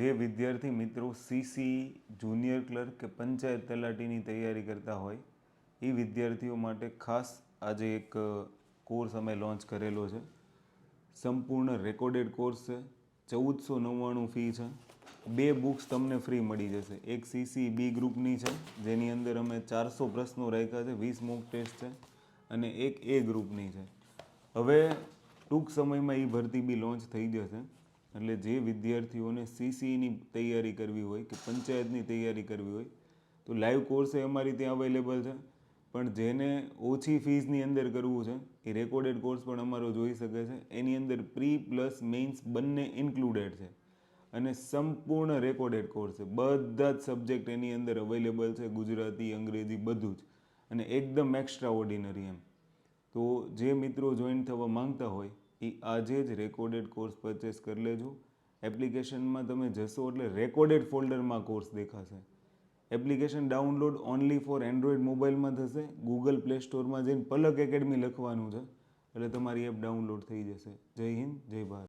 જે વિદ્યાર્થી મિત્રો સીસી જુનિયર ક્લર્ક કે પંચાયત તલાટીની તૈયારી કરતા હોય, એ વિદ્યાર્થીઓ માટે ખાસ આજે એક કોર્સ અમે લોન્ચ કરેલો છે. સંપૂર્ણ રેકોર્ડેડ કોર્સ છે. ચૌદસો નવ્વાણું ફી છે. બે બુક્સ તમને ફ્રી મળી જશે. એક સીસી બી ગ્રુપની છે, જેની અંદર અમે ચારસો પ્રશ્નો રાખ્યા છે, વીસ મોક ટેસ્ટ છે અને એક એ ગ્રુપની છે. હવે ટૂંક સમયમાં એ ભરતી બી લોન્ચ થઈ જશે. એટલે જે વિદ્યાર્થીઓને સીસીની તૈયારી કરવી હોય કે પંચાયતની તૈયારી કરવી હોય, તો લાઈવ કોર્સ એ અમારી ત્યાં અવેલેબલ છે. પણ જેને ઓછી ફીસની અંદર કરવું છે, એ રેકોર્ડેડ કોર્સ પણ અમારો જોઈ શકે છે. એની અંદર પ્રી પ્લસ મેઇન્સ બંને ઇન્ક્લુડેડ છે. અને સંપૂર્ણ રેકોર્ડેડ કોર્સ છે. બધા જ સબ્જેક્ટ એની અંદર અવેલેબલ છે, ગુજરાતી, અંગ્રેજી બધું જ. અને એકદમ એક્સ્ટ્રા ઓર્ડિનરી એમ. તો જે મિત્રો જોઈન થવા માંગતા હોય એ આજે જ રેકોર્ડેડ કોર્સ પરચેસ કરી લેજો. એપ્લિકેશનમાં તમે જશો એટલે રેકોર્ડેડ ફોલ્ડરમાં કોર્સ દેખાશે. Application download only for Android મોબાઈલમાં થશે. ગૂગલ પ્લે સ્ટોરમાં જઈને પલક એકેડમી લખવાનું છે. એટલે તમારી એપ ડાઉનલોડ થઈ જશે. જય હિન્દ, જય ભારત.